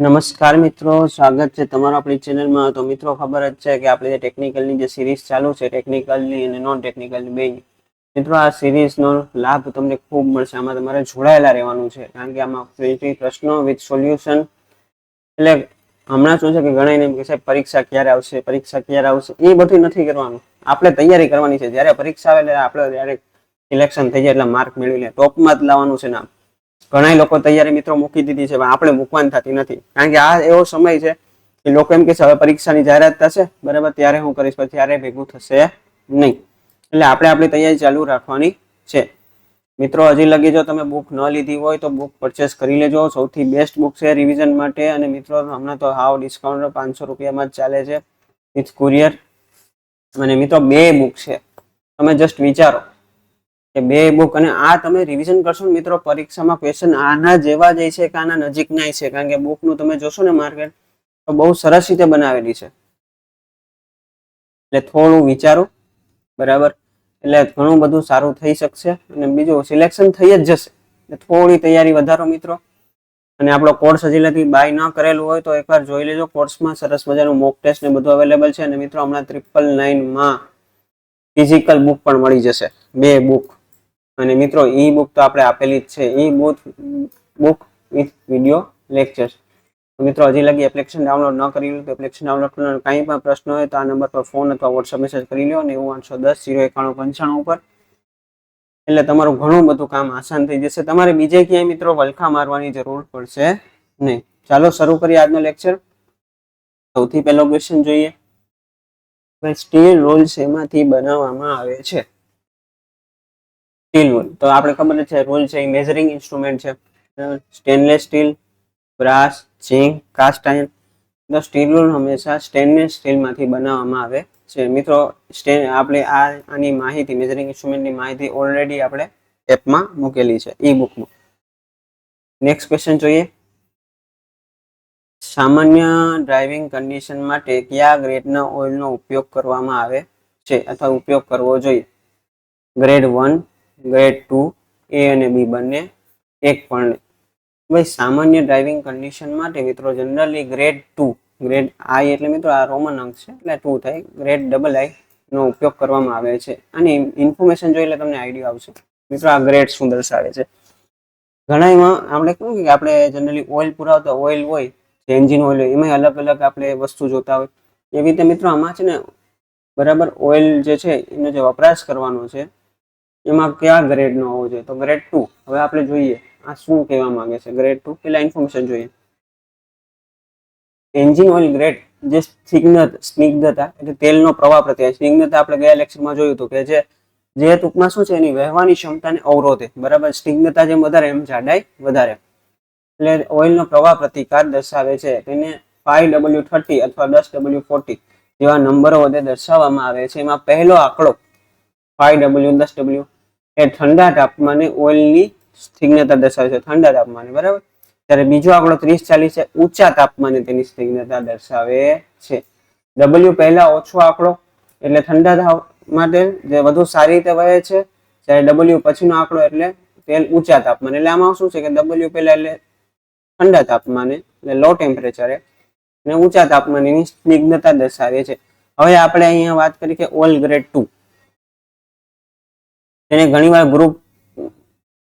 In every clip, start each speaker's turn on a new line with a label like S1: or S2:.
S1: નમસ્કાર મિત્રો, સ્વાગત છે તમારું આપણી ચેનલમાં. તો મિત્રો, ખબર જ છે કે આપણી જે ટેકનિકલની જે સિરીઝ ચાલુ છે ટેકનિકલની અને નોન ટેકનિકલની બે. મિત્રો, આ સિરીઝનો લાભ તમને ખૂબ મળશે. આમાં તમારે જોડાયેલા રહેવાનું છે. કારણ કે આમાં ફ્રી પ્રશ્નો વિથ સોલ્યુશન એટલે હમણાં શું છે કે ઘણા એમ કે સાહેબ, પરીક્ષા ક્યારે આવશે, પરીક્ષા ક્યારે આવશે? એ બધું નથી કરવાનું. આપણે તૈયારી કરવાની છે. જ્યારે પરીક્ષા આવે એટલે આપણે ત્યારે સિલેક્શન થઈ જાય એટલે માર્ક મેળવી લે. ટોપમાં જ લાવવાનું છે નામ ઘણા લોકો તૈયારી મિત્રો મૂકી દીધી છે, પણ આપણે મૂકવાની થતી નથી. કારણ કે આ એવો સમય છે કે લોકો એમ કે હવે પરીક્ષાની જાહેરાત થશે. બરાબર, ત્યારે હું કરીશ પછી ત્યારે ભેગું થશે નહીં. એટલે આપણે આપણી તૈયારી ચાલુ રાખવાની છે. મિત્રો, હજી લગી જો તમે બુક ન લીધી હોય તો બુક પરચેસ કરી લેજો. સૌથી બેસ્ટ બુક છે રિવિઝન માટે, અને મિત્રો, હમણાં તો હાવ ડિસ્કાઉન્ટ પાંચસો રૂપિયામાં જ ચાલે છે. વિથ કુરિયર અને મિત્રો, બે બુક છે. તમે જસ્ટ વિચારો. કે બે બુક અને આ તમે રિવિઝન કરશો ને મિત્રો પરીક્ષામાં ક્વેશ્ચન આના જેવા જ છે કે આના નજીકના છે કારણ કે બુકનું તમે જોશો ને માર્કેટ તો બહુ સરસ રીતે બનાવેલી છે. એટલે થોડું વિચારો, બરાબર? એટલે ઘણું બધું સારું થઈ શકશે અને બીજું સિલેક્શન થઈ જ જશે. એટલે થોડી તૈયારી વધારો મિત્રો. અને આપણો કોર્સ હજી લગી બાય ન કરેલું હોય તો એકવાર જોઈ લેજો. કોર્સમાં સરસ મજાનું મોક ટેસ્ટ ને બધું અવેલેબલ છે અને મિત્રો હમણાં ટ્રિપલ નાઇનમાં ફિઝિકલ બુક પણ મળી જશે. બે બુક અને મિત્રો, ઈ બુક તો આપણે આપેલી જ છે. E book book with video lectures મિત્રો, હજી લગી એપ્લિકેશન ડાઉનલોડ ન કરી લો તો એપ્લિકેશન ડાઉનલોડ કરવાનો કાંઈ પણ પ્રશ્ન હોય તો આ નંબર પર ફોન અથવા વોટ્સઅપ મેસેજ કરી લો નેવું આઠસો દસ જીરો એકાણું, પંચાણું ઉપર. એટલે તમારું ઘણું બધું કામ આસાન થઈ જશે. તમારે બીજે ક્યાંય મિત્રો વલખા મારવાની જરૂર પડશે નહીં. ચાલો, શરૂ કરીએ આજનો લેક્ચર સૌથી પહેલો ક્વેશ્ચન જોઈએ. સ્ટીલ રોલ્સ એમાંથી બનાવવામાં આવે છે? સ્ટીલ વૂલ તો આપણે ખબર છે રૂલ છે, એ મેઝરિંગ ઇન્સ્ટ્રુમેન્ટ છે. Stainless steel brass zinc cast iron તો સ્ટીલ વૂલ હંમેશા સ્ટેનલેસ સ્ટીલમાંથી બનાવવામાં આવે છે. મિત્રો સ્ટેન આપણે આ, આની માહિતી મેઝરિંગ ઇન્સ્ટ્રુમેન્ટની માહિતી ઓલરેડી આપણે એપમાં મૂકેલી છે ઈ બુકમાં નેક્સ્ટ ક્વેશ્ચન જોઈએ. સામાન્ય ડ્રાઇવિંગ કન્ડિશન માટે કયા ગ્રેડના ઓઇલનો ઉપયોગ કરવામાં આવે છે અથવા ઉપયોગ કરવો જોઈએ? Grade one grade two, A અને બી બંને એક પણ. ભાઈ સામાન્ય ડ્રાઇવિંગ કન્ડિશન માટે મિત્રો generally grade two grade I એટલે મિત્રો આ રોમન અંક છે, એટલે ટુ થાય. ગ્રેડ ડબલ આઈ નો ઉપયોગ કરવામાં આવે છે. અને ઇન્ફોર્મેશન જોઈ એટલે તમને આઈડિયા આવશે. મિત્રો આ ગ્રેડ શું દર્શાવે છે? ઘણા એમાં આપણે કહ્યું કે આપણે જનરલી ઓઇલ પુરાવતા ઓઇલ હોય એન્જિન ઓઇલ હોય એમાં અલગ અલગ આપણે વસ્તુ જોતા હોય. એવી રીતે મિત્રો આમાં છે ને બરાબર ઓઇલ જે છે એનો જે વપરાશ કરવાનો છે એમાં કયા ગ્રેડનો હોવો જોઈએ? તો ગ્રેડ ટુ હવે આપણે જોઈએ, આ શું કહેવા માંગે છે? ગ્રેડ ટુ પેલા ઇન્ફોર્મેશન જોઈએ. એન્જિન ઓઇલ ગ્રેડ જે સ્નિગ્ધ, સ્નિગ્ધતા, એટલે તેલનો પ્રવાહ પ્રત્યે સ્નિગ્ધતા આપણે ગયા લેક્ચરમાં જોયું હતું કે જે જે ટૂંકમાં શું છે? એની વહેવાની ક્ષમતાને અવરોધે. બરાબર? સ્નિગ્ધતા જેમ વધારે, એમ જાડાઈ વધારે. એટલે ઓઇલનો પ્રવાહ પ્રતિકાર દર્શાવે છે. તેને ફાઈવ ડબલ્યુ થર્ટી અથવા દસ ડબલ્યુ ફોર્ટી જેવા નંબરો વડે દર્શાવવામાં આવે છે. એમાં પહેલો આંકડો ફાઈવ ડબલ્યુ દસ ડબલ્યુ એ ઠંડા તાપમાને ઓઇલની સ્નિગ્ધતા દર્શાવે છે, ઠંડા તાપમાને, બરાબર? ત્યારે બીજો આંકડો ત્રીસ ચાલીસ છે, ઊંચા તાપમાને તેની સ્નિગ્ધતા દર્શાવે છે. ડબલ્યુ પહેલા ઓછો આંકડો, એટલે ઠંડા માટે જે વધુ સારી રીતે વહે છે, જ્યારે ડબલ્યુ પછીનો આંકડો એટલે તેલ ઊંચા તાપમાન. એટલે આમાં શું છે કે ડબલ્યુ પહેલા એટલે ઠંડા તાપમાને, એટલે લો ટેમ્પરેચરે અને ઊંચા તાપમાનેની સ્નિગ્ધતા દર્શાવે છે. હવે આપણે અહીંયા વાત કરી કે ઓઇલ ગ્રેડ ટુ તેને ઘણીવાર ગ્રુપ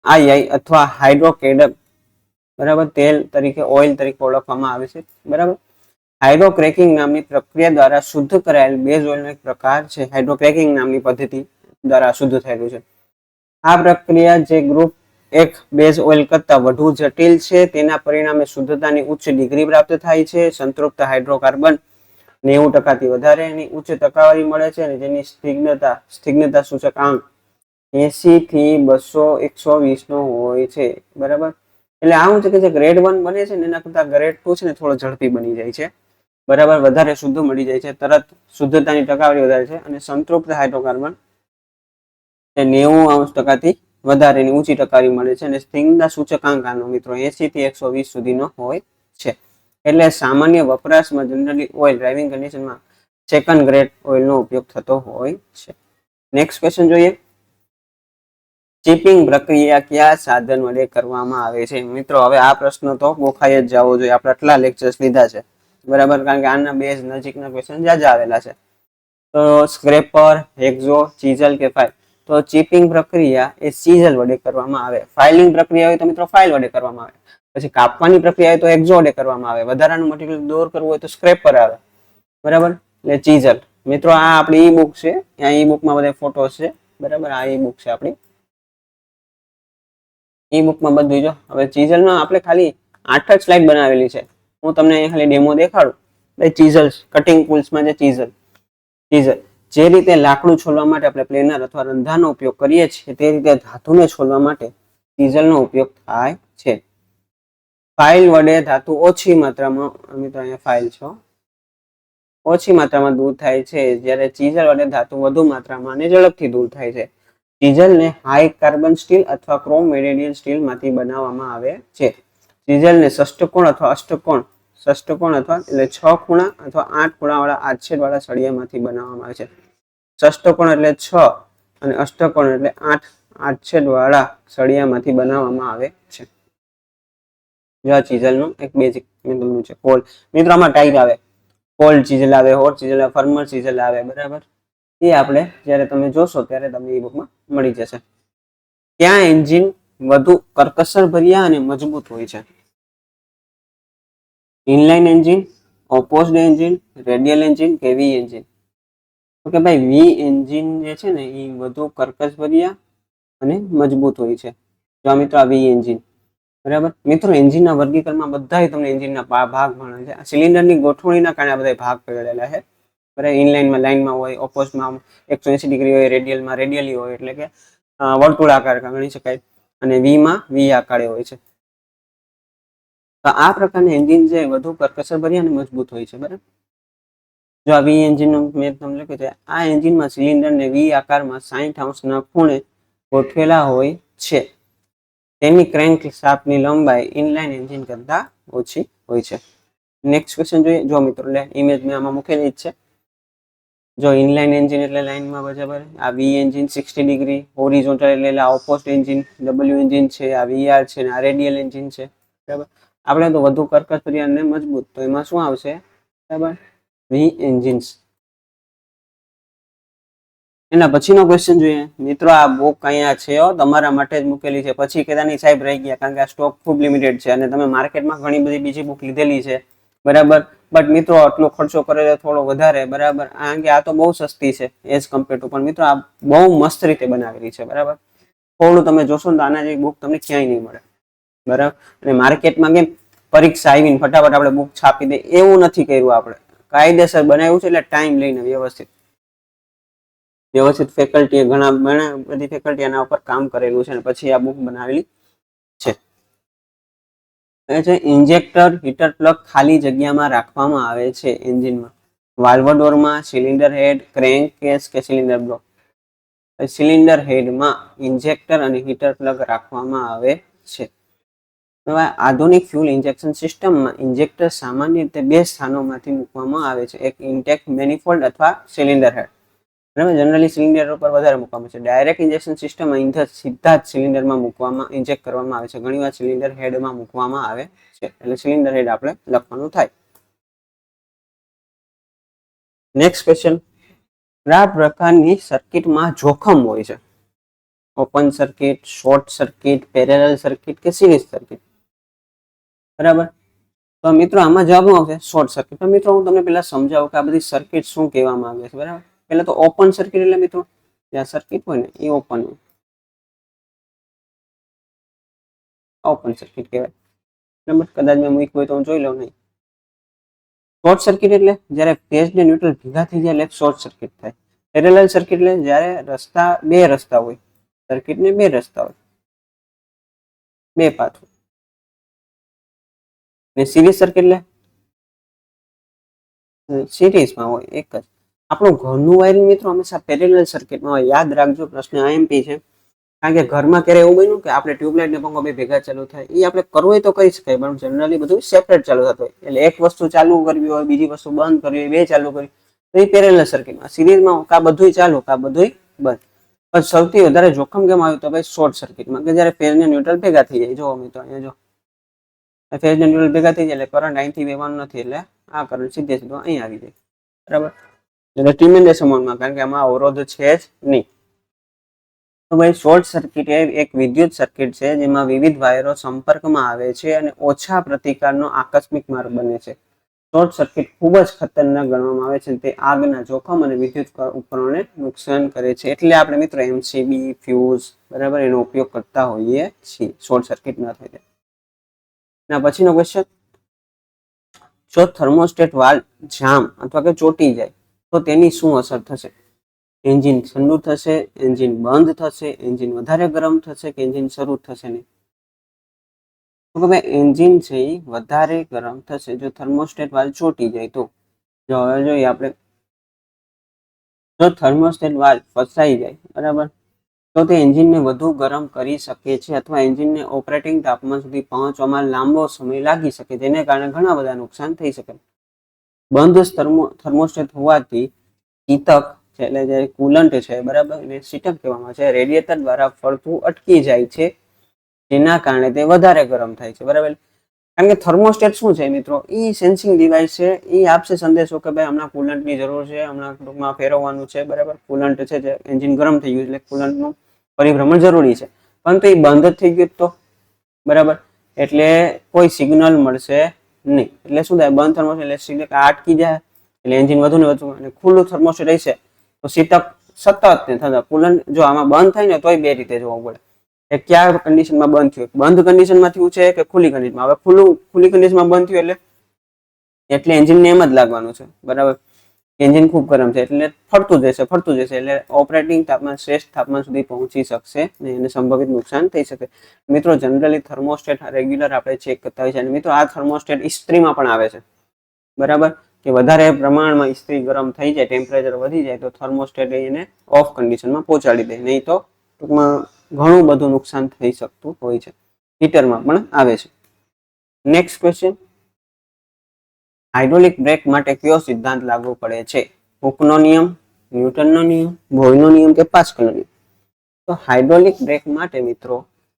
S1: આઈ આઈ અથવા હાઇડ્રોકેડક બરાબર, તેલ તરીકે ઓઇલ તરીકે ઓળખવામાં આવે છે. બરાબર? હાઇડ્રોક્રેકિંગ નામની પ્રક્રિયા દ્વારા શુદ્ધ કરાયેલ બેઝ ઓઇલનો એક પ્રકાર છે. હાઇડ્રોક્રેકિંગ નામની પદ્ધતિ દ્વારા શુદ્ધ થયેલું છે. આ પ્રક્રિયા જે ગ્રુપ એક બેઝ ઓઇલ કરતાં વધુ જટિલ છે, તેના પરિણામે શુદ્ધતાની ઉચ્ચ ડિગ્રી પ્રાપ્ત થાય છે. સંતૃપ્ત હાઇડ્રોકાર્બન નેવું ટકાથી વધારે એની ઉચ્ચ ટકાવારી મળે છે અને જેની સ્નિગ્ધતા સ્નિગ્ધતા સૂચકાંક એસી થી બસો એકસો વીસ નો હોય છે, બરાબર? એટલે આવું છે કે જે ગ્રેડ વન બને છે ને, એના કરતા ગ્રેડ ટુ છે ને, થોડો ઝડપી બની જાય છે. બરાબર? વધારે શુદ્ધ મળી જાય છે. તરત શુદ્ધતાની ટકાવારી વધારે છે અને સંતૃપ્ત હાઇડ્રોકાર્બન એ નેવું અંશ ટકાથી વધારેની ઊંચી ટકાવારી મળે છે અને સ્નિગ્ધતા સૂચકાંક આનો મિત્રો એસી થી એકસો વીસ સુધીનો હોય છે. એટલે સામાન્ય વપરાશમાં જનરલી ઓઇલ ડ્રાઇવિંગ કન્ડિશનમાં સેકન્ડ ગ્રેડ ઓઇલનો ઉપયોગ થતો હોય છે. નેક્સ્ટ ક્વેશ્ચન જોઈએ. ચીપિંગ પ્રક્રિયા કયા સાધન વડે કરવામાં આવે છે? મિત્રો, હવે આ પ્રશ્ન તો ગોખાઈ જ જવો જોઈએ. આપણે આટલા લેક્ચર્સ લીધા છે. બરાબર? કારણ કે આના બેઝ નજીકના ક્વેશ્ચન જાજા આવેલા છે. તો સ્ક્રેપર હેક્ઝો ચીઝલ કે ફાઇલ તો ચીપિંગ પ્રક્રિયા એ ચીઝલ વડે કરવામાં આવે. ફાઇલિંગ પ્રક્રિયા હોય તો મિત્રો ફાઇલ વડે કરવામાં આવે. પછી કાપવાની પ્રક્રિયા હોય તો એક્ઝો વડે કરવામાં આવે. વધારાનું મટીરિયલ દૂર કરવું હોય તો સ્ક્રેપર આવે. બરાબર? એટલે ચીઝલ મિત્રો, આ આપણી ઈ બુક છે. ત્યાં ઈ બુકમાં બધા ફોટોસ છે. બરાબર? આ ઈ બુક છે આપણી. ઈ બુકમાં બધું જો હવે ચીઝલમાં આપણે ખાલી આઠ જ સ્લાઇડ બનાવેલી છે. હું તમને ખાલી ડેમો દેખાડું. ભાઈ ચીઝલ કટિંગ ટૂલ્સમાં જે ચીઝલ ચીઝલ જે રીતે લાકડું છોલવા માટે આપણે પ્લેનર અથવા રંધાનો ઉપયોગ કરીએ છીએ, તે રીતે ધાતુને છોલવા માટે ચીઝલનો ઉપયોગ થાય છે. ફાઇલ વડે ધાતુ ઓછી માત્રામાં મિત્રો અહીંયા ફાઇલ છો ઓછી માત્રામાં દૂર થાય છે. જ્યારે ચીઝલ વડે ધાતુ વધુ માત્રામાં અને ઝડપથી દૂર થાય છે. ચીઝલને હાઈ કાર્બન સ્ટીલ અથવા ક્રોમ મેરેડિયન સ્ટીલમાંથી બનાવવામાં આવે છે. ચીઝલને ષષ્ટકોણ અથવા અષ્ટકોણ ષષ્ટકોણ અથવા એટલે છ ખૂણા અથવા આઠ ખૂણાવાળા આછેદવાળા સળિયામાંથી બનાવવામાં આવે છે. ષષ્ટકોણ એટલે છ અને અષ્ટકોણ એટલે આઠ આછેદવાળા સળિયામાંથી બનાવવામાં આવે છે. જો આ ચીઝલનું એક બેઝિક મેં છે. કોલ. મિત્રો, આમાં ટાઈપ આવે. કોલ્ડ ચીઝલ આવે હોટ ચીઝલ આવે ફર્મર ચીઝલ આવે, બરાબર? એ આપણે જ્યારે તમે જોશો ત્યારે તમને એ બુકમાં મળી જશે. ત્યાં એન્જિન વધુ કરકસર ભર્યા અને મજબૂત હોય છે? Inline engine opposed engine radial engine કે વી એન્જિન ઓકે ભાઈ વી એન્જિન જે છે ને એ વધુ કરકસ ભર્યા અને મજબૂત હોય છે. જો મિત્રો આ વી એન્જિન બરાબર? મિત્રો એન્જિનના વર્ગીકરણમાં બધા તમને એન્જિનના ભાગ ભણે છે. સિલિન્ડરની ગોઠવણીના કારણે બધા ભાગ પડેલા છે. બરાબર ઇનલાઇનમાં લાઇનમાં હોય ઓપોઝમાં એકસો એંસી ડિગ્રી હોય રેડિયલમાં રેડિયલી હોય, એટલે કે વર્તુળ વર્તુળાકાર ગણી શકાય. અને વીમાં વી આકારે હોય છે. તો આ પ્રકારના એન્જિન જે વધુ કરકસર ભર્યા અને મજબૂત હોય છે, બરાબર? જો આ વી એન્જિનનું મેં તમને લખ્યું છે, આ એન્જિનમાં સિલિન્ડરને વી આકારમાં સાઠ અંશના ખૂણે ગોઠવેલા હોય છે. તેની ક્રેન્ક શાફ્ટની લંબાઈ ઇનલાઇન એન્જિન કરતાં ઓછી હોય છે. નેક્સ્ટ ક્વેશ્ચન જોઈએ. જો મિત્રો એટલે ઇમેજ મેં આમાં મૂકેલી જ છે. જો ઇનલાઇન એન્જિન એટલે લાઇનમાં બરાબર, આ V engine sixty degree horizontal એટલે આ ઓપોસ્ટ એન્જિન ડબલ્યુ એન્જિન છે, આ વીઆર છે આ રેડિયલ એન્જિન છે, બરાબર? આપણે તો વધુ કર્કશ ભર્યા મજબૂત. તો એમાં શું આવશે? બરાબર? વી એન્જિન્સ એના પછીનો ક્વેશ્ચન જોઈએ. મિત્રો, આ બુક અહીંયા છે તમારા માટે જ મૂકેલી છે. પછી કેદાની સાહેબ રહી ગયા, કારણ કે આ સ્ટોક ખૂબ લિમિટેડ છે અને તમે માર્કેટમાં ઘણી બધી બીજી બુક લીધેલી છે. બરાબર? બટ મિત્રો, આટલો ખર્ચો કરેલો થોડો વધારે, બરાબર? આ કે આ તો બહુ સસ્તી છે એઝ કમ્પેર ટુ પણ મિત્રો, આ બહુ મસ્ત રીતે બનાવેલી છે, બરાબર? થોડું તમે જોશો ને તો આના જેવી બુક તમને ક્યાંય નહીં મળે, બરાબર? અને માર્કેટમાં કેમ, પરીક્ષા આવીને ફટાફટ આપણે બુક છાપી દે એવું નથી કર્યું આપણે. કાયદેસર બનાવ્યું છે એટલે ટાઈમ લઈને વ્યવસ્થિત. વ્યવસ્થિત ફેકલ્ટીએ ઘણા ઘણા બધી ફેકલ્ટી આના ઉપર કામ કરેલું છે અને પછી આ બુક બનાવેલી છે ઇન્જેક્ટર, હીટર પ્લગ ખાલી જગ્યામાં રાખવામાં આવે છે એન્જિનમાં. વાલ્વ ડોરમાં સિલિન્ડર હેડ, ક્રેન્ક કેસ કે સિલિન્ડર બ્લોક. સિલિન્ડર હેડમાં ઇન્જેક્ટર અને હીટર પ્લગ રાખવામાં આવે છે. આધુનિક ફ્યુલ ઇન્જેક્શન સિસ્ટમમાં ઇન્જેક્ટર સામાન્ય રીતે બે સ્થાનોમાંથી મૂકવામાં આવે છે. એક ઇન્ટેક, મેનિફોલ્ડ અથવા સિલિન્ડર હેડ. બરાબર? જનરલી સિલિન્ડર ઉપર વધારે મૂકવામાં આવે છે. ડાયરેક્ટ ઇન્જેક્શન સિસ્ટમમાં ઇંધન સીધા જ સિલિન્ડરમાં મૂકવામાં ઇન્જેક્ટ કરવામાં આવે છે. ઘણીવાર સિલિન્ડર હેડમાં મૂકવામાં આવે છે. એટલે સિલિન્ડર હેડ આપણે લખવાનું થાય. નેક્સ્ટ ક્વેશ્ચન કયા પ્રકારની સર્કિટમાં જોખમ હોય છે? Open circuit, short circuit parallel circuit કે સિરીઝ સર્કિટ? બરાબર? તો મિત્રો આમાં જવાબ આવશે? Short circuit. તો મિત્રો હું તમને પહેલા સમજાવું કે આ બધી સર્કિટ શું કહેવામાં આવે છે. બરાબર? પહેલા તો ઓપન સર્કિટ એટલે મિત્રો જ્યાં સર્કિટ હોય ને, એ ઓપન હોય. ઓપન સર્કિટ કહેવાય. બરાબર કદાચ મેં મૂક હોય તો હું જોઈ લઉં નહીં. શોર્ટ સર્કિટ એટલે જ્યારે ફેઝ ને ન્યુટ્રલ ભેગા થઈ જાય એટલે શોર્ટ સર્કિટ થાય. પેરેલલ સર્કિટ એટલે જ્યારે રસ્તા, બે રસ્તા હોય. સર્કિટ ને બે રસ્તા હોય. બે પાથ હોય. ને સિરીઝ સર્કિટ એટલે સિરીઝમાં હોય એક જ. આપણું ઘરનું વાયરિંગ મિત્રો હંમેશા પેરેલલ સર્કિટમાં હોય. યાદ રાખજો, પ્રશ્ન આઈએમપી છે. કારણ કે ઘરમાં ક્યારે એવું બન્યું કે આપણે ટ્યુબલાઇટ ને પંખો બે ભેગા ચાલુ થાય. એ આપણે કરવું હોય તો કરી શકાય, પણ જનરલી બધું સેપરેટ ચાલુ થતું હોય. એટલે એક વસ્તુ ચાલુ કરવી હોય, બીજી વસ્તુ બંધ કરવી હોય, બે ચાલુ કરવી તો એ પેરેલલ સર્કિટમાં સિરીઝમાં કા બધું ચાલુ, કા બધું બંધ. પણ સૌથી વધારે જોખમ કેમ આવ્યું તો ભાઈ શોર્ટ સર્કિટમાં કે જ્યારે ફેરને ન્યુટ્રલ ભેગા થઈ જાય. જો મિત્રો, અહીંયા જો ફેરને ન્યુટ્રલ ભેગા થઈ જાય એટલે કરંટ અહીંથી વહેવાનું નથી, એટલે આ કરંટ સીધે સીધો અહીં આવી જાય. બરાબર? એટલે અમાઉન્ટમાં કારણ કે આમાં અવરોધ છે જ નહીં. તો ભાઈ શોર્ટ સર્કિટ એ એક વિદ્યુત સર્કિટ છે, જેમાં વિવિધ વાયરો સંપર્કમાં આવે છે અને ઓછા પ્રતિકારનો આકસ્મિક માર્ગ બને છે. શોર્ટ સર્કિટ ખૂબ જ ખતરનાક ગણવામાં આવે છે તે આગના જોખમ અને વિદ્યુત ઉપકરણોને નુકસાન કરે છે. એટલે આપણે મિત્રો એમસીબી ફ્યુઝ બરાબર, એનો ઉપયોગ કરતા હોઈએ છીએ શોર્ટ સર્કિટ ન થાય ના, પછીનો ક્વેશ્ચન જો થર્મોસ્ટેટ વાલ્વ જામ અથવા કે ચોટી જાય તો તેની શું અસર થશે? એન્જિન ઠંડુ થશે, એન્જિન બંધ થશે, એન્જિન વધારે ગરમ થશે કે એન્જિન શરૂ થશે નહીં? તો કે એન્જિન છે એ વધારે ગરમ થશે. જો થર્મોસ્ટેટ વાલ ચોટી જાય તો? જો હવે જોઈએ આપણે. જો થર્મોસ્ટેટ વાલ ફસાઈ જાય, બરાબર? તો તે એન્જિનને વધુ ગરમ કરી શકે છે અથવા એન્જિનને ઓપરેટિંગ તાપમાન સુધી પહોંચવામાં લાંબો સમય લાગી શકે, જેને કારણે ઘણા બધા નુકસાન થઈ શકે. બંધ થર્મો, થર્મોસ્ટેટ હોવાથી શીતક છે એટલે જે કુલન્ટ છે, બરાબર, એને શીતક કહેવામાં છે. રેડિયેટર દ્વારા ફરતું અટકી જાય છે, જેના કારણે તે વધારે ગરમ થાય છે, બરાબર? કારણ કે થર્મોસ્ટેટ શું છે મિત્રો? એ સેન્સિંગ ડિવાઇસ છે એ આપશે સંદેશો કે ભાઈ હમણાં કુલન્ટની જરૂર છે, હમણાં ટૂંકમાં ફેરવવાનું છે, બરાબર? કુલન્ટ છે જે એન્જિન ગરમ થઈ ગયું એટલે કુલન્ટનું પરિભ્રમણ જરૂરી છે. પરંતુ એ બંધ થઈ ગયું તો, બરાબર? એટલે કોઈ સિગ્નલ મળશે નહીં. એટલે શું થાય? બંધ થર્મોસ્ટેટ, એટલે સિગ્નલ અટકી જાય, એટલે એન્જિન વધુ ને વધુ અને ખુલ્લું થર્મોસ્ટેટ રહેશે, તો શીતક સતત ને થતા કુલન જો આમાં બંધ થાય ને, તોય બે રીતે જોવું પડે એ કયા કન્ડિશનમાં બંધ થયું? બંધ કન્ડિશનમાં થયું છે કે ખુલ્લી કન્ડિશનમાં હવે ખુલ્લું, ખુલ્લી કન્ડિશનમાં બંધ થયું એટલે એટલે એન્જિનને એમ જ લાગવાનું છે. બરાબર? એન્જિન ખૂબ ગરમ છે, એટલે ફરતું જશે ફરતું જશે એટલે ઓપરેટિંગ તાપમાન, શ્રેષ્ઠ તાપમાન સુધી પહોંચી શકશે અને એને સંભવિત નુકસાન થઈ શકે. મિત્રો જનરલી થર્મોસ્ટેટ રેગ્યુલર આપણે ચેક કરતા હોય છે અને મિત્રો, આ થર્મોસ્ટેટ ઇસ્ત્રીમાં પણ આવે છે. બરાબર? કે વધારે પ્રમાણમાં ઇસ્ત્રી ગરમ થઈ જાય ટેમ્પરેચર વધી જાય, તો થર્મોસ્ટેટ એને ઓફ કન્ડિશનમાં પહોંચાડી દે. નહીં તો ટૂંકમાં ઘણું બધું નુકસાન થઈ શકતું હોય છે. હીટરમાં પણ આવે છે. નેક્સ્ટ ક્વેશ્ચન હાઇડ્રોલિક બ્રેક માટે કયો સિદ્ધાંત લાગુ પડે છે? હુકનો નિયમ, ન્યૂટનનો નિયમ ભોયનો નિયમ કે પાસ્કલનો નિયમ? તો હાઇડ્રોલિક બ્રેક માટે મિત્રો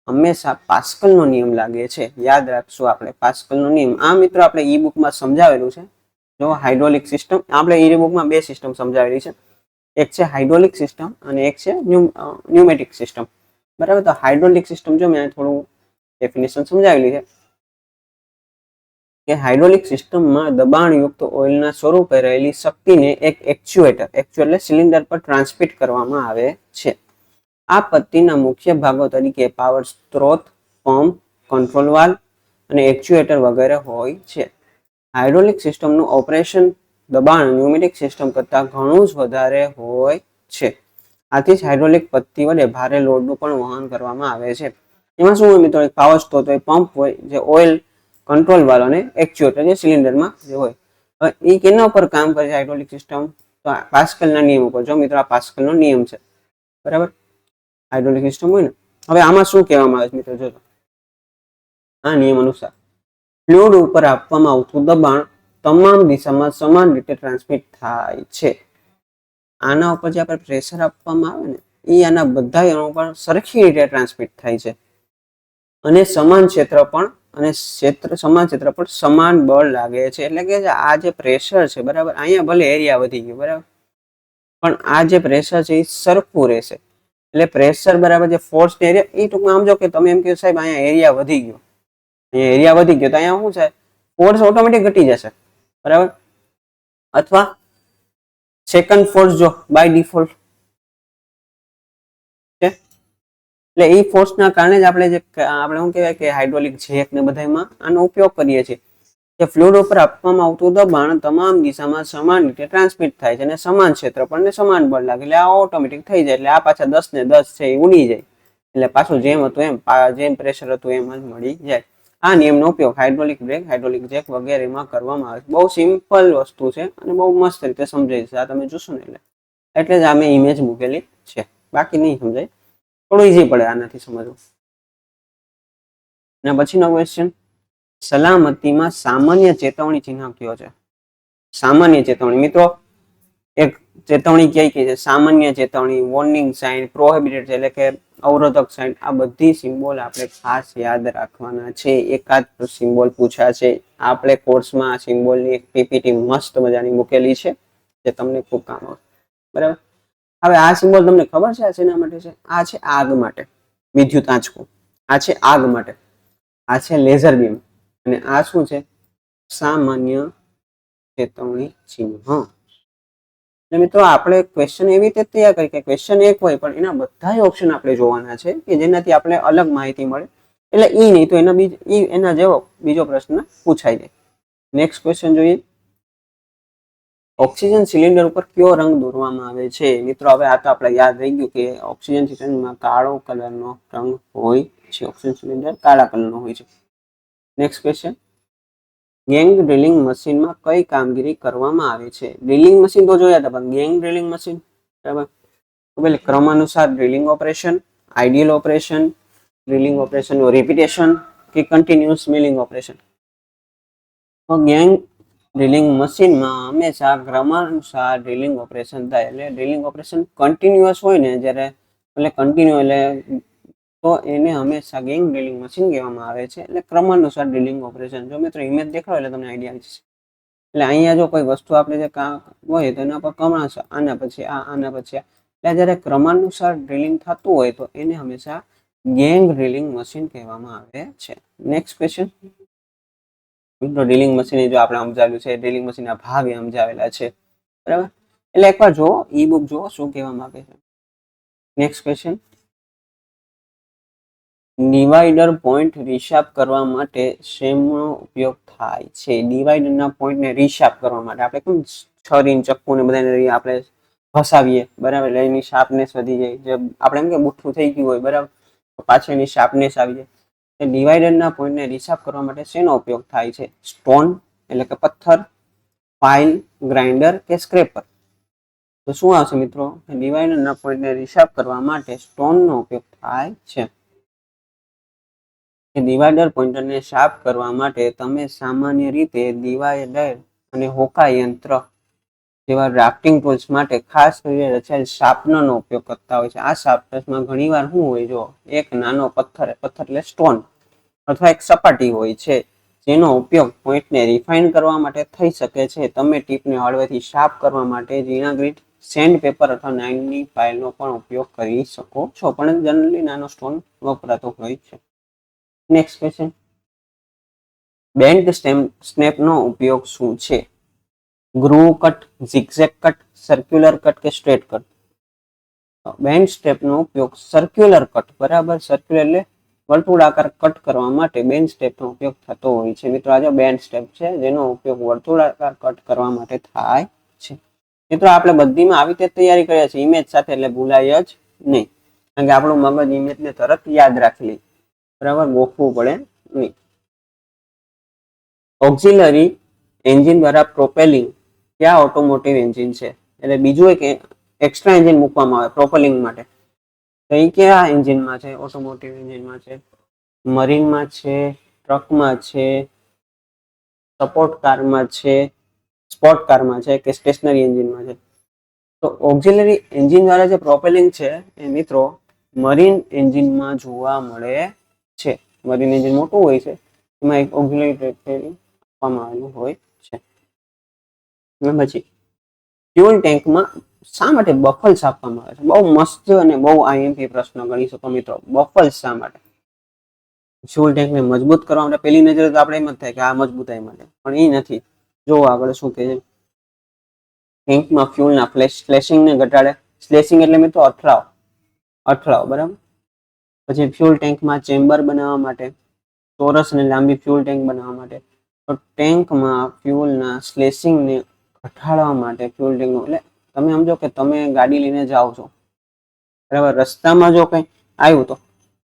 S1: હંમેશા પાસ્કલનો નિયમ લાગે છે. યાદ રાખશું આપણે પાસ્કલનો નિયમ. આ મિત્રો આપણે ઈ બુકમાં સમજાવેલું છે. જો હાઇડ્રોલિક સિસ્ટમ, આપણે ઈ બુકમાં બે સિસ્ટમ સમજાવેલી છે. એક છે હાઇડ્રોલિક સિસ્ટમ અને એક છે ન્યુમેટિક સિસ્ટમ. બરાબર? તો હાઇડ્રોલિક સિસ્ટમ જો મેં થોડું ડેફિનેશન સમજાવેલી છે કે હાઇડ્રોલિક સિસ્ટમમાં દબાણયુક્ત ઓઇલના સ્વરૂપે રહેલી શક્તિને એક એક્ચ્યુએટર એક્ચ્યુએટર સિલિન્ડર પર ટ્રાન્સમિટ કરવામાં આવે છે. આ પદ્ધતિના મુખ્ય ભાગો તરીકે પાવર સ્ત્રોત પંપ કંટ્રોલ વાલ્વ અને એક્ચ્યુએટર વગેરે હોય છે. હાઇડ્રોલિક સિસ્ટમનું ઓપરેશન દબાણ ન્યુમેટિક સિસ્ટમ કરતાં ઘણું જ વધારે હોય છે. આથી જ હાઇડ્રોલિક પદ્ધતિ વડે ભારે લોડનું પણ વહન કરવામાં આવે છે. એમાં શું હોય મિત્રો? પાવર સ્ત્રોત હોય પંપ હોય, જે ઓઇલ કંટ્રોલ વાલ્વ અને એક્ચ્યુએટર જે સિલિન્ડરમાં જે હોય. હવે એ કેના ઉપર કામ કરે છે હાઇડ્રોલિક સિસ્ટમ તો પાસ્કલના નિયમ ઉપર. જો મિત્રો આ પાસ્કલનો નિયમ છે. બરાબર? હાઇડ્રોલિક સિસ્ટમ હોય ને. હવે આમાં શું કહેવામાં આવે છે મિત્રો? જોજો આ નિયમ અનુસાર ફ્લુઇડ ઉપર આપવામાં આવતું દબાણ તમામ દિશામાં સમાન રીતે ટ્રાન્સમિટ થાય છે. આના ઉપર જે આપણે પ્રેશર આપવામાં આવે ને, એ આના બધા પણ સરખી રીતે ટ્રાન્સમિટ થાય છે. અને સમાન ક્ષેત્ર પણ અને ક્ષેત્ર, સમાન ક્ષેત્ર પર સમાન બળ લાગે છે. એટલે કે આ જે પ્રેશર છે, બરાબર? અહીંયા ભલે એરિયા વધી ગયો, બરાબર? પણ આ જે પ્રેશર છે, એ સરખું રહેશે. એટલે પ્રેશર બરાબર, જે ફોર્સ એરિયા એ ટૂંકમાં સમજો કે તમે એમ કહો, સાહેબ, અહીંયા એરિયા વધી ગયો. અહીંયા એરિયા વધી ગયો, તો અહીંયા શું છે ફોર્સ ઓટોમેટિક ઘટી જશે. બરાબર? અથવા સેકન્ડ ફોર્સ જો બાય ડિફોલ્ટ છે એટલે એ ફોર્સના કારણે જ આપણે જે આપણે શું કહેવાય કે હાઇડ્રોલિક જેક ને બધામાં આનો ઉપયોગ કરીએ છીએ. કે ફ્લોર ઉપર આપવામાં આવતું દબાણ તમામ દિશામાં સમાન રીતે ટ્રાન્સમિટ થાય છે અને સમાન ક્ષેત્ર ને સમાન બળ લાગે એટલે આ ઓટોમેટિક થઈ જાય એટલે આ પાછા દસ ને દસ છે એ ઉડી જાય. એટલે પાછું જેમ હતું એમ જેમ પ્રેશર હતું એમ જ મળી જાય. આ નિયમનો ઉપયોગ હાઇડ્રોલિક બ્રેક હાઇડ્રોલિક જેક વગેરેમાં કરવામાં આવે છે. બહુ સિમ્પલ વસ્તુ છે અને બહુ મસ્ત રીતે સમજાય છે. આ તમે જોશો ને એટલે. એટલે જ આ ઇમેજ મૂકેલી છે. બાકી નહીં સમજાય. થોડું ઈઝી પડે આનાથી સમજવું. ને પછીનો ક્વેશ્ચન સલામતીમાં સામાન્ય ચેતવણી ચિહ્ન કયો છે? સામાન્ય ચેતવણી. મિત્રો, એક ચેતવણી કઈ કઈ છે? સામાન્ય ચેતવણી વોર્નિંગ સાઇન પ્રોહિબિટેડ એટલે કે અવરોધક સાઇન આ બધી સિમ્બોલ આપણે ખાસ યાદ રાખવાના છે. એકાદ સિમ્બોલ પૂછ્યા છે. આપણે કોર્સમાં સિમ્બોલની એક પીપીટી મસ્ત મજાની મૂકેલી છે, જે તમને ખૂબ કામ આવશે. બરાબર? હવે આ સિમ્બોલ તમને ખબર છે આ શેના માટે છે? આ છે આગ માટે. વિદ્યુત આંચકો. આ છે આગ માટે. આ છે લેઝર બીમ. અને આ શું છે? સામાન્ય ચેતવણી ચિહ્ન. એટલે મિત્રો આપણે ક્વેશ્ચન એવી રીતે તૈયાર કરી કે ક્વેશ્ચન એક હોય પણ એના બધા ઓપ્શન આપણે જોવાના છે કે જેનાથી આપણે અલગ માહિતી મળે. એટલે ઈ નહીં તો એના બીજ એના જેવો બીજો પ્રશ્ન પૂછાઈ જાય. નેક્સ્ટ ક્વેશ્ચન જોઈએ. ઓક્સિજન સિલિન્ડર ઉપર કયો રંગ દોરવામાં આવે છે? મિત્રો, હવે આ તો આપણે યાદ રહી ગયું કે ઓક્સિજન સિલિન્ડરમાં કાળો કલરનો રંગ હોય છે. ઓક્સિજન સિલિન્ડર કાળા કલરનો હોય છે. નેક્સ્ટ ક્વેશ્ચન ગેંગ ડ્રિલિંગ મશીનમાં કઈ કામગીરી કરવામાં આવે છે? ડ્રિલિંગ મશીન તો જોયા હતા, પણ ગેંગ ડ્રિલિંગ મશીન, બરાબર? પેલે ક્રમ અનુસાર drilling operation ideal operation, drilling ઓપરેશનનું repetition કે continuous milling operation gang drilling મશીનમાં હંમેશા ક્રમાનુસાર ડ્રિલિંગ ઓપરેશન થાય. એટલે ડ્રિલિંગ ઓપરેશન કન્ટિન્યુઅસ હોય ને, જ્યારે એટલે કન્ટિન્યુ એટલે તો એને હંમેશા ગેંગ ડ્રિલિંગ મશીન કહેવામાં આવે છે. એટલે ક્રમાનુસાર ડ્રિલિંગ ઓપરેશન જો મિત્રો ઇમેજ દેખાડો એટલે તમને આઈડિયા આવી જશે. એટલે અહીંયા જો કોઈ વસ્તુ આપણે જે કામ હોય તો એના પર ક્રમાનુસાર આના પછી આ, આના પછી એટલે જ્યારે ક્રમાનુસાર ડ્રિલિંગ થતું હોય તો એને હંમેશા ગેંગ ડ્રિલિંગ મશીન કહેવામાં આવે છે. નેક્સ્ટ ક્વેશ્ચન મિત્રો ડ્રિલિંગ મશીન જો આપણે સમજાવ્યું છે ડ્રિલિંગ મશીનના ભાગ એ સમજાવેલા છે. બરાબર? એટલે એકવાર જો ઈ બુક જો શું કહેવા માંગે છે. Next question divider point reshape કરવા માટે શેમનો ઉપયોગ થાય છે? ડિવાઈડરના પોઈન્ટને રિશાપ કરવા માટે. આપણે કેમ છરી ચક્કુ ને બધાને આપણે ફસાવીએ બરાબર? એની શાર્પનેસ વધી જાય. જે આપણે એમ કે બુઠ્ઠું થઈ ગયું હોય, બરાબર? પાછળની પાછળ શાર્પનેસ આવી જાય એ ડિવાઈડરના પોઈન્ટને રિશાપ કરવા માટે શેનો ઉપયોગ થાય છે? સ્ટોન, એટલે કે પથ્થર, ફાઇલ, ગ્રાઇન્ડર કે સ્ક્રેપર? તો શું આવશે મિત્રો? ડિવાઈડરના પોઈન્ટને રિસાફ કરવા માટે સ્ટોનનો ઉપયોગ થાય છે. ડિવાઇડર પોઈન્ટરને સાફ કરવા માટે તમે સામાન્ય રીતે ડિવાઈડર અને હોકા યંત્ર જેવા ડ્રાફ્ટિંગ ટૂલ્સ માટે ખાસ કરીને રચાયેલ શાર્પનરનો ઉપયોગ કરતા હોય છે. આ શાર્પનર્સમાં ઘણીવાર શું હોય જો એક નાનો પથ્થર પથ્થર એટલે સ્ટોન અથવા એક સપાટી હોય છે. જેનો ઉપયોગ પોઈન્ટને રિફાઇન કરવા માટે થઈ શકે છે. તમે ટીપને હળવેથી શાર્પ કરવા માટે ઝીણાગ્રીટ સેન્ડ પેપર અથવા નાઇનની ફાઇલનો પણ ઉપયોગ કરી શકો છો. પણ જનરલી નાનો સ્ટોન વપરાતો હોય છે. નેક્સ્ટ ક્વેશ્ચન બેન્ડ સ્ટેમ સ્નેપનો ઉપયોગ શું છે? Groove cut zigzag cut circular cut કે સ્ટ્રેટ કટ. બેન્ડ સ્ટેપનો ઉપયોગ સર્ક્યુલર કટ, બરાબર? સર્ક્યુલર એટલે વર્તુળાકાર કટ કરવા માટે બેન્ડ સ્ટેપનો ઉપયોગ થતો હોય છે. મિત્રો આજે બેન્ડ સ્ટેપ છે, જેનો ઉપયોગ વર્તુળાકાર કટ કરવા માટે થાય છે. મિત્રો, આપણે બધીમાં આવી રીતે તૈયારી કરીએ છીએ ઇમેજ સાથે એટલે ભૂલાય જ નહીં. કારણ કે આપણું મગજ ઇમેજને તરત યાદ રાખી લે. બરાબર? ગોખવું પડે નહીં. ઓક્ઝિલરી એન્જિન દ્વારા પ્રોપેલિંગ કયા ઓટોમોટિવ એન્જિન છે? એટલે બીજું એક એક્સ્ટ્રા એન્જિન મૂકવામાં આવે પ્રોપેલિંગ માટે. એ કયા એન્જિનમાં છે? ઓટોમોટિવ એન્જિનમાં છે મરીનમાં છે ટ્રકમાં છે સપોર્ટ કારમાં છે સ્પોર્ટ કારમાં છે, કે સ્ટેશનરી એન્જિનમાં છે. તો ઓક્ઝિલરી એન્જિન દ્વારા જે પ્રોપેલિંગ છે, એ મિત્રો મરીન એન્જિનમાં જોવા મળે છે. મરીન એન્જિન મોટું હોય છે. એમાં એક ઓક્ઝિલરી પ્રોપેલિંગ આપવામાં આવેલું હોય પછી ફ્યુઅલ ટેન્કમાં શા માટે બફલ્સ આપવામાં આવે છે? બહુ મસ્ત અને બહુ આઈએમપી પ્રશ્ન ગણી શકો મિત્રો. બફલ્સ શા માટે? ફ્યુઅલ ટેન્કને મજબૂત કરવા માટે પહેલી નજરે તો આપણે એમ જ થાય કે આ મજબૂતાઈ માટે. પણ એ નથી. જો આગળ શું કહે છે. ટેન્કમાં ફ્યુઅલના ફ્લેશ ફ્લેશિંગને ઘટાડે. સ્લેશિંગ એટલે મિત્રો અથડાવ. અથડાવ, બરાબર? પછી ફ્યુઅલ ટેન્કમાં ચેમ્બર બનાવવા માટે, ચોરસ અને લાંબી ફ્યુઅલ ટેન્ક બનાવવા માટે. તો ટેન્કમાં ફ્યુઅલના સ્લેશિંગને ઘટાડવા માટે ફ્યુલ ટેન્કનું એટલે તમે સમજો કે તમે ગાડી લઈને જાઓ છો. બરાબર? રસ્તામાં જો કંઈ આવ્યું તો.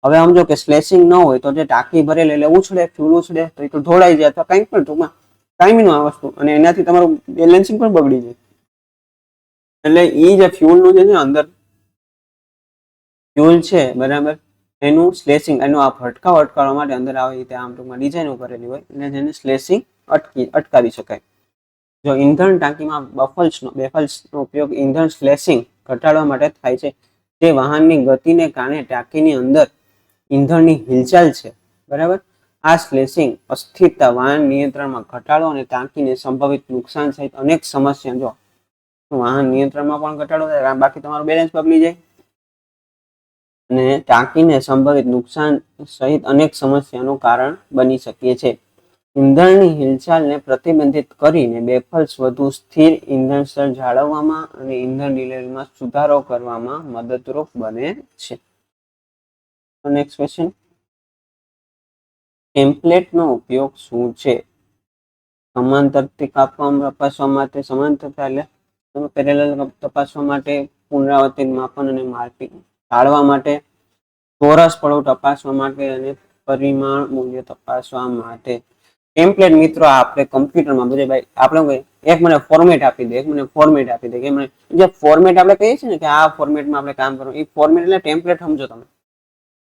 S1: હવે સમજો કે સ્લેશિંગ ન હોય તો જે ટાંકી ભરેલી એટલે ઉછળે ફ્યુલ ઉછળે, તો એ તો ઢોળાઈ જાય અથવા કંઈ પણ ટૂંકમાં કાયમીનું આ વસ્તુ. અને એનાથી તમારું બેલેન્સિંગ પણ બગડી જાય. એટલે એ જે ફ્યુલનું જે છે અંદર ફ્યુલ છે, બરાબર? એનું સ્લેસિંગ એનો આ ભટકાવ અટકાવવા માટે અંદર આવી રીતે આમ ટૂંકમાં ડિઝાઇન કરેલી હોય. અને જેને સ્લેસિંગ અટકી, અટકાવી શકાય. જો ઈંધણ ટાંકીમાં બફલ્સનો બેફલ્સનો ઉપયોગ ઈંધણ સ્લેશિંગ ઘટાડવા માટે થાય છે. તે વાહનની ગતિને કારણે ટાંકીની અંદર ઈંધણની હિલચાલ છે. બરાબર? આ સ્લેશિંગ અસ્થિરતા વાહન નિયંત્રણમાં ઘટાડો અને ટાંકીને સંભવિત નુકસાન સહિત અનેક સમસ્યા જો વાહન નિયંત્રણમાં પણ ઘટાડો થાય બાકી તમારું બેલેન્સ બગડી જાય. અને ટાંકીને સંભવિત નુકસાન સહિત અનેક સમસ્યાનું કારણ બની શકે છે. ઈંધણની હિલચાલને પ્રતિબંધિત કરીને બેફલ્સ વધુ સ્થિર ઇંધણ સ્તર જાળવવામાં અને ઇંધણ ડિલેવરીમાં સુધારો કરવામાં મદદરૂપ બને છે. નેક્સ્ટ ક્વેશ્ચન ટેમ્પલેટનો ઉપયોગ શું છે? સમાંતરથી કાપવા, તપાસવા માટે સમાંતરતા એટલે પેરેલલ તપાસવા માટે, પુનરાવર્તિત માપન અને માર્કિંગ ટાળવા માટે, ચોરસ પડો તપાસવા માટે અને પરિમાણ મૂલ્ય તપાસવા માટે. ટેમ્પલેટ મિત્રો આપણે કમ્પ્યુટરમાં બધે ભાઈ, આપણે એક મને ફોર્મેટ આપી દે, એક મને ફોર્મેટ આપી દે, કે મને જે ફોર્મેટ આપણે કહીએ છીએ ને કે આ ફોર્મેટમાં આપણે કામ કરવું, એ ફોર્મેટ એટલે ટેમ્પલેટ સમજો તમે.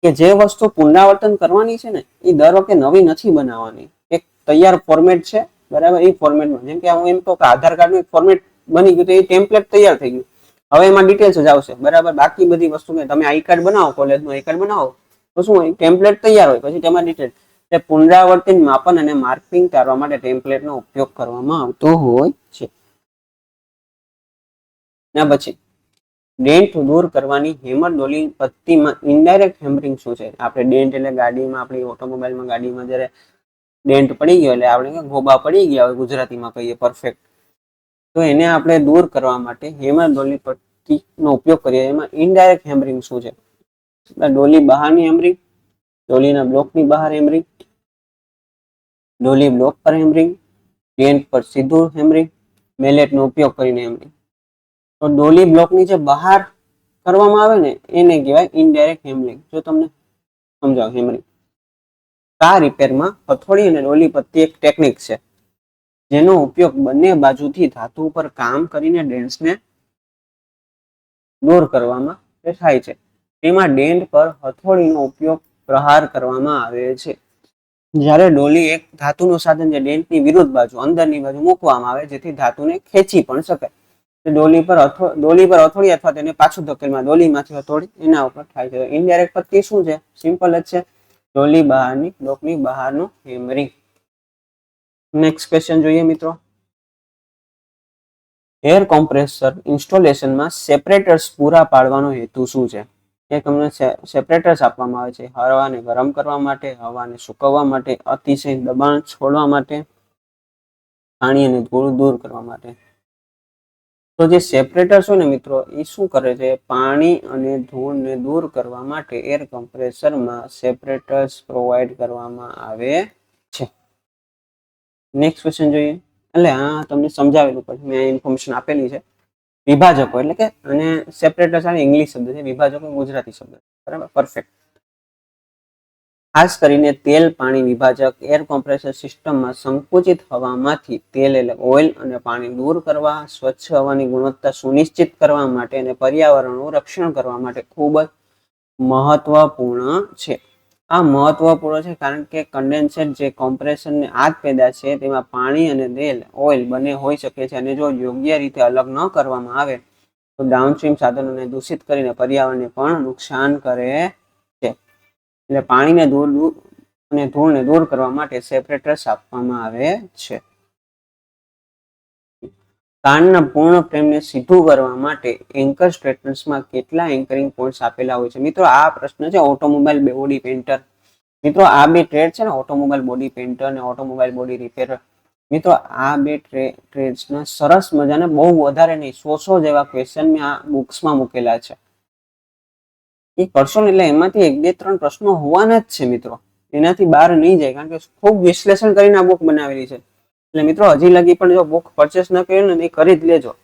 S1: કે જે વસ્તુ પુનરાવર્તન કરવાની છે ને, એ દર વખતે નવી નથી બનાવવાની. એક તૈયાર ફોર્મેટ છે, બરાબર? એ ફોર્મેટમાં જેમ કે હું એમ કહું કે આધાર કાર્ડનું એક ફોર્મેટ બની ગયું, તો એ ટેમ્પલેટ તૈયાર થઈ ગયું. હવે એમાં ડિટેલ્સ જ આવશે, બરાબર? બાકી બધી વસ્તુ તમે આઈ કાર્ડ બનાવો કોલેજનું આઈ કાર્ડ બનાવો, તો શું હોય? ટેમ્પલેટ તૈયાર હોય, પછી તેમાં ડિટેલ એટલે પુનરાવર્તિત માપન અને માર્કિંગ કરવા માટે ટેમ્પલેટનો ઉપયોગ કરવામાં આવતો હોય છે. ના, પછી. ડેન્ટ દૂર કરવાની હેમર ડોલી પત્તીમાં ઇનડાયરેક્ટ હેમરિંગ શું છે? આપણે ડેન્ટ એટલે ગાડીમાં, આપણી ઓટોમોબાઈલમાં ગાડીમાં જ્યારે ડેન્ટ પડી ગયો એટલે આપણે ગોબા પડી ગયા હોય ગુજરાતીમાં કહીએ પરફેક્ટ તો એને આપણે દૂર કરવા માટે હેમર ડોલી પટ્ટીનો ઉપયોગ કરીએ. એમાં ઇનડાયરેક્ટ હેમરિંગ શું છે? ડોલી બહારની હેમરિંગ ડોલીના બ્લોકની બહાર હેમરિંગ ડોલી બ્લોક પર હેમરિંગ ડેન્ટ પર સીધું હેમરિંગ મેલેટનો ઉપયોગ કરીને હેમરિંગ તો ડોલી બ્લોકની જે બહાર કરવામાં આવે ને, એને કહેવાય ઇનડાયરેક્ટ હેમરિંગ જો તમને સમજાવ હેમરિંગ કાર રિપેરમાં હથોડી અને ડોલી પત્તી એક ટેકનિક છે. જેનો ઉપયોગ બંને બાજુથી ધાતુ ઉપર કામ કરીને ડેન્સને દૂર કરવામાં થાય છે. તેમાં ડેન્ટ પર હથોડીનો ઉપયોગ પ્રહાર કરવામાં આવે છે. જ્યારે ડોલી એક ધાતુનું સાધન જે ડેન્ટની વિરુદ્ધ બાજુ, અંદરની બાજુ મૂકવામાં આવે, જેથી ધાતુને ખેંચી પણ શકાય ડોલી પર અથો, ડોલી પર હથોડી અથવા તેને પાછું ધકેલમાં, ડોલીમાંથી હથોડી એના ઉપર થાય છે. ઇનડાયરેક્ટ પત્તી શું છે? સિમ્પલ જ છે. ડોલી બહારની, ડોકની બહારનું હેમરિંગ. નેક્સ્ટ ક્વેશ્ચન જોઈએ મિત્રો. એર કોમ્પ્રેસર ઇન્સ્ટોલેશનમાં સેપરેટર્સ પૂરા પાડવાનો હેતુ શું છે? એક તમને સેપરેટર્સ આપવામાં આવે છે હવાને ગરમ કરવા માટે, હવાને સુકવવા માટે, અતિશય દબાણ છોડવા માટે, પાણી અને ધૂળ દૂર કરવા માટે. તો જે સેપરેટર્સ હોય ને મિત્રો એ શું કરે છે? પાણી અને ધૂળને દૂર કરવા માટે એર કમ્પ્રેસરમાં સેપરેટર્સ પ્રોવાઈડ કરવામાં આવે છે. નેક્સ્ટ ક્વેશ્ચન જોઈએ. એટલે આ તમને સમજાવેલું પડે મેં ઇન્ફોર્મેશન આપેલી છે. વિભાજકો, એટલે કે અને સેપરેટર્સ આ ઇંગ્લિશ શબ્દ છે, વિભાજકો ગુજરાતી શબ્દ બરાબર? પરફેક્ટ ખાસ કરીને તેલ પાણી વિભાજક એર કોમ્પ્રેસર સિસ્ટમમાં સંકુચિત હવામાંથી તેલ, એટલે ઓઇલ અને પાણી દૂર કરવા, સ્વચ્છ હવાની ગુણવત્તા સુનિશ્ચિત કરવા માટે અને પર્યાવરણનું રક્ષણ કરવા માટે ખૂબ જ મહત્વપૂર્ણ છે. આ મહત્વપૂર્ણ છે કારણ કે કન્ડેન્સેટ જે કોમ્પ્રેશનને આગ પેદા છે, તેમાં પાણી અને તેલ, ઓઇલ બંને હોઈ શકે છે અને જો યોગ્ય રીતે અલગ ન કરવામાં આવે, તો ડાઉનસ્ટ્રીમ સાધનોને દૂષિત કરીને પર્યાવરણને પણ નુકસાન કરે છે. એટલે પાણીને દૂર અને ધૂળને દૂર કરવા માટે સેપરેટર્સ આપવામાં આવે છે. કાનના પૂર્ણ ફ્રેમને સીધું કરવા માટે એન્કર સ્ટ્રેટનર્સમાં કેટલા એન્કરિંગ પોઈન્ટ્સ આપેલા હોય છે? મિત્રો, આ પ્રશ્ન છે ઓટોમોબાઈલ બોડી પેન્ટર મિત્રો, આ બે ટ્રેડ છે ને ઓટોમોબાઈલ બોડી પેન્ટર અને ઓટોમોબાઈલ બોડી રિપેરર મિત્રો, આ બે ટ્રેડ્સના સરસ મજાને, બહુ વધારે નહીં, સો સો જેવા ક્વેશ્ચન મેં આ બુક્સમાં મૂકેલા છે. એ કરશો ને એટલે એમાંથી એક બે ત્રણ પ્રશ્નો હોવાના જ છે, મિત્રો. એનાથી બહાર નહીં જાય, કારણ કે ખૂબ વિશ્લેષણ કરીને આ બુક બનાવેલી છે. એટલે મિત્રો, હજી લગી પણ જો બુક પરચેસ ન કર્યું ને એ ખરીદ લેજો.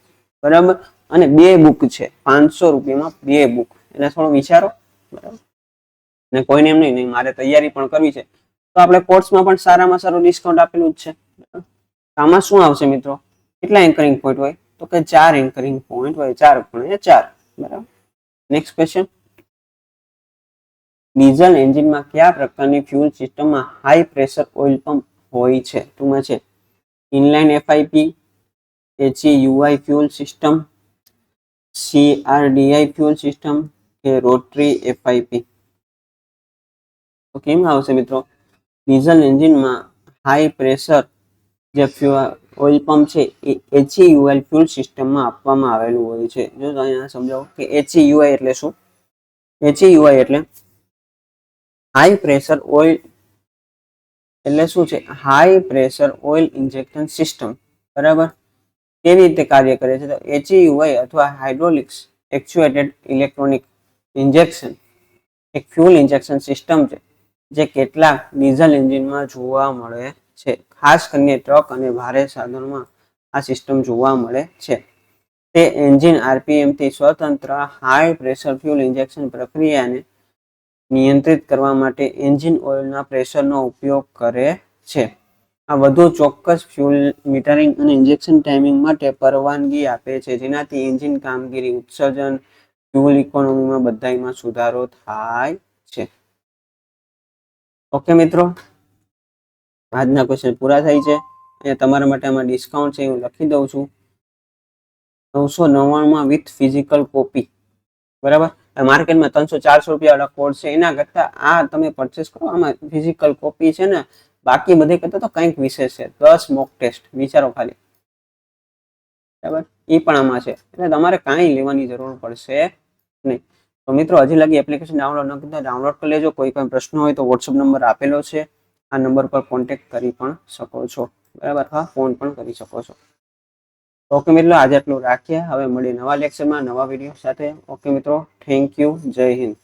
S1: બરાબર? અને બે બુક છે, પાંચસો રૂપિયામાં બે બુક એટલે થોડું વિચારો. બરાબર? ને કોઈને એમ નહીં મારે તૈયારી પણ કરવી છે. તો આપણે કોર્સમાં પણ સારામાં સારું ડિસ્કાઉન્ટ આપેલું જ છે. આમાં શું આવશે મિત્રો? કેટલા એન્કરિંગ પોઈન્ટ હોય? તો કે ચાર એન્કરિંગ પોઈન્ટ હોય, ચાર ગુણ્યા ચાર. બરાબર? નેક્સ્ટ ક્વેશ્ચન ડીઝલ એન્જિનમાં કયા પ્રકારની ફ્યુલ સિસ્ટમમાં હાઈ પ્રેશર ઓઇલ પંપ હોય છે? ટૂંકમાં છે. Inline FIP HEUI fuel system CRDI fuel system કે રોટરી એફઆઈપી તો કેમ આવશે મિત્રો? ડીઝલ એન્જિનમાં હાઈ પ્રેશર જે ફ્યુઅલ ઓઇલ પંપ છે, એ એચઈયુએલ ફ્યુલ સિસ્ટમમાં આપવામાં આવેલું હોય છે. જો અહીંયા સમજાવો કે એચઈયુઆઈ એટલે શું? એચઈયુઆઈ એટલે હાઈ પ્રેશર ઓઇલ એટલે શું છે? High pressure oil injection system બરાબર? કેવી રીતે કાર્ય કરે છે? તો એચયુઆઈ અથવા હાઇડ્રોલિક્સ એક્ચ્યુએટેડ ઇલેક્ટ્રોનિક ઇન્જેક્શન એક ફ્યુલ ઇન્જેક્શન સિસ્ટમ છે, જે કેટલાક ડીઝલ એન્જિનમાં જોવા મળે છે. ખાસ કરીને ટ્રક અને ભારે સાધનોમાં આ સિસ્ટમ જોવા મળે છે. તે એન્જિન આરપીએમથી સ્વતંત્ર હાઈ પ્રેશર ફ્યુલ ઇન્જેક્શન પ્રક્રિયાને નિયંત્રિત કરવા માટે એન્જિન ઓઇલના પ્રેશરનો ઉપયોગ કરે છે. આ વધુ ચોક્કસ ફ્યુલ મીટરિંગ અને ઇન્જેક્શન ટાઈમિંગ માટે પરવાનગી આપે છે, જેનાથી એન્જિન કામગીરી, ઉત્સર્જન ફ્યુલ ઇકોનોમીમાં બધામાં સુધારો થાય છે. ઓકે મિત્રો, આજના ક્વેશ્ચન પૂરા થાય છે. અને તમારા માટે આમાં ડિસ્કાઉન્ટ છે, હું લખી દઉં છું. નવસો નવ્વાણુંમાં વિથ ફિઝિકલ કોપી બરાબર? માર્કેટમાં ત્રણસો, ચારસો રૂપિયાવાળા કોડ છે. એના કરતાં આ તમે પરચેસ કરો. આમાં ફિઝિકલ કોપી છે ને, બાકી બધે કરતાં તો કંઈક વિશેષ છે. દસ મોક ટેસ્ટ વિચારો ખાલી. બરાબર? એ પણ આમાં છે. એટલે તમારે કાંઈ લેવાની જરૂર પડશે નહીં. તો મિત્રો, હજી લગી એપ્લિકેશન ડાઉનલોડ ન કરતા ડાઉનલોડ કરી લેજો. કોઈ પણ પ્રશ્ન હોય તો વોટ્સઅપ નંબર આપેલો છે. આ નંબર પર કોન્ટેક્ટ કરી પણ શકો છો. બરાબર? હા ફોન પણ કરી શકો છો. ઓકે મિત્રો, આજે આટલું રાખીએ. હવે મળીએ નવા લેક્ચરમાં નવા વીડિયો સાથે. ઓકે મિત્રો થેન્ક યુ જય હિન્દ.